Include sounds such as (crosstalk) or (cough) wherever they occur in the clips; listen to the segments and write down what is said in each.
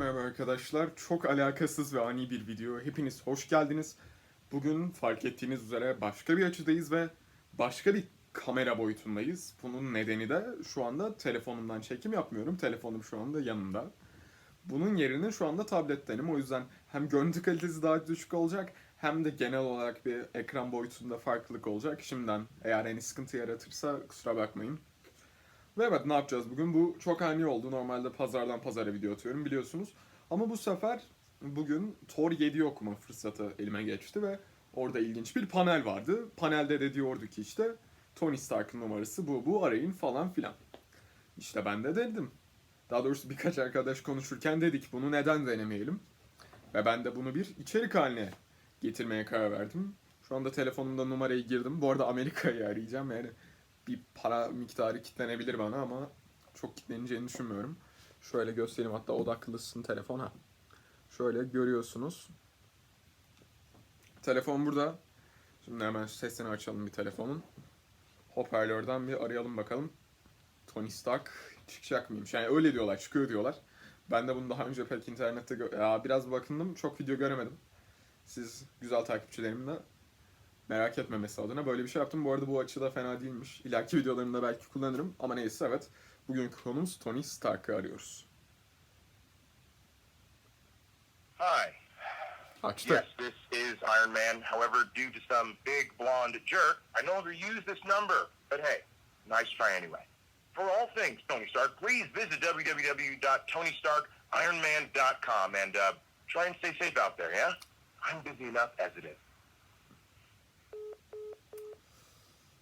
merhaba arkadaşlar. Çok alakasız ve ani bir video. Hepiniz hoş geldiniz. Bugün fark ettiğiniz üzere başka bir açıdayız ve başka bir kamera boyutundayız. Bunun nedeni de şu anda telefonumdan çekim yapmıyorum. Telefonum şu anda yanımda. Bunun yerine şu anda tablettenim. O yüzden hem görüntü kalitesi daha düşük olacak hem de genel olarak bir ekran boyutunda farklılık olacak. Şimdiden eğer hani sıkıntı yaratırsa kusura bakmayın. Ve evet ne yapacağız bugün? Bu çok ani oldu. Normalde pazardan pazara video atıyorum biliyorsunuz. Ama bu sefer bugün Tor 7'yi okuma fırsatı elime geçti ve orada ilginç bir panel vardı. Panelde de diyordu ki işte Tony Stark'ın numarası bu bu arayın falan filan. İşte ben de dedim. Daha doğrusu birkaç arkadaş konuşurken dedik bunu neden denemeyelim. Ve ben de bunu bir içerik haline getirmeye karar verdim. Şu anda telefonumda numarayı girdim. Bu arada Amerika'yı arayacağım yani bir para miktarı kitlenebilir bana ama çok kitleneceğini düşünmüyorum. Şöyle göstereyim hatta odaklısın telefona. Şöyle görüyorsunuz. Telefon burada. Şimdi hemen sesini açalım bir telefonun. Hoparlörden bir arayalım bakalım. Tony Stark çıkacak mıymış? Yani öyle diyorlar, çıkıyor diyorlar. Ben de bunu daha önce pek internette ya biraz bakındım, çok video göremedim. Siz güzel takipçilerimle merak etmemesi adına böyle bir şey yaptım. Bu arada bu açı da fena değilmiş. İleriki videolarımda belki kullanırım ama neyse evet. Bugünkü konumuz Tony Stark'ı arıyoruz. Hi. Açtı. Yes, this is Iron Man. However, due to some big blonde jerk, I no longer use this number. But hey, nice try anyway. For all things Tony Stark, please visit www.tonystarkironman.com and uh, try and stay safe out there, yeah? I'm busy enough as it is.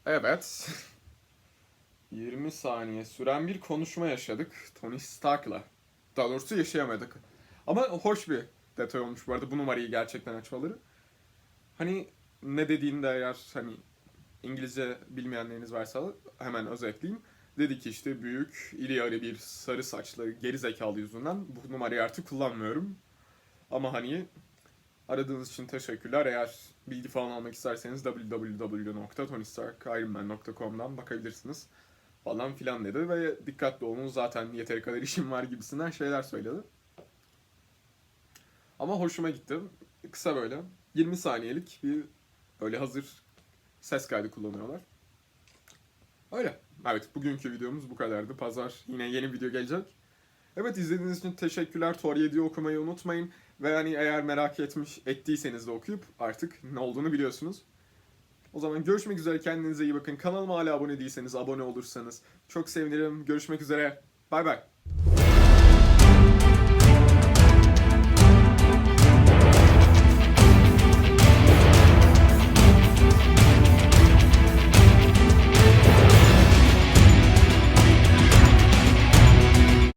Evet. (laughs) 20 saniye süren bir konuşma yaşadık Tony Stark'la. Daha doğrusu yaşayamadık. Ama hoş bir detay olmuş bu arada bu numarayı gerçekten açmaları. Hani ne dediğini de eğer hani İngilizce bilmeyenleriniz varsa hemen özetleyeyim. Dedi ki işte büyük, iri yarı bir sarı saçlı geri zekalı yüzünden bu numarayı artık kullanmıyorum. Ama hani Aradığınız için teşekkürler. Eğer bilgi falan almak isterseniz www.tonystarkironman.com'dan bakabilirsiniz falan filan dedi ve dikkatli olun zaten yeteri kadar işim var gibisinden şeyler söyledi. Ama hoşuma gitti. Kısa böyle 20 saniyelik bir böyle hazır ses kaydı kullanıyorlar. Öyle. Evet bugünkü videomuz bu kadardı. Pazar yine yeni video gelecek. Evet izlediğiniz için teşekkürler. Tor 7'yi okumayı unutmayın. Ve hani eğer merak etmiş ettiyseniz de okuyup artık ne olduğunu biliyorsunuz. O zaman görüşmek üzere kendinize iyi bakın. Kanalıma hala abone değilseniz abone olursanız çok sevinirim. Görüşmek üzere. Bay bay.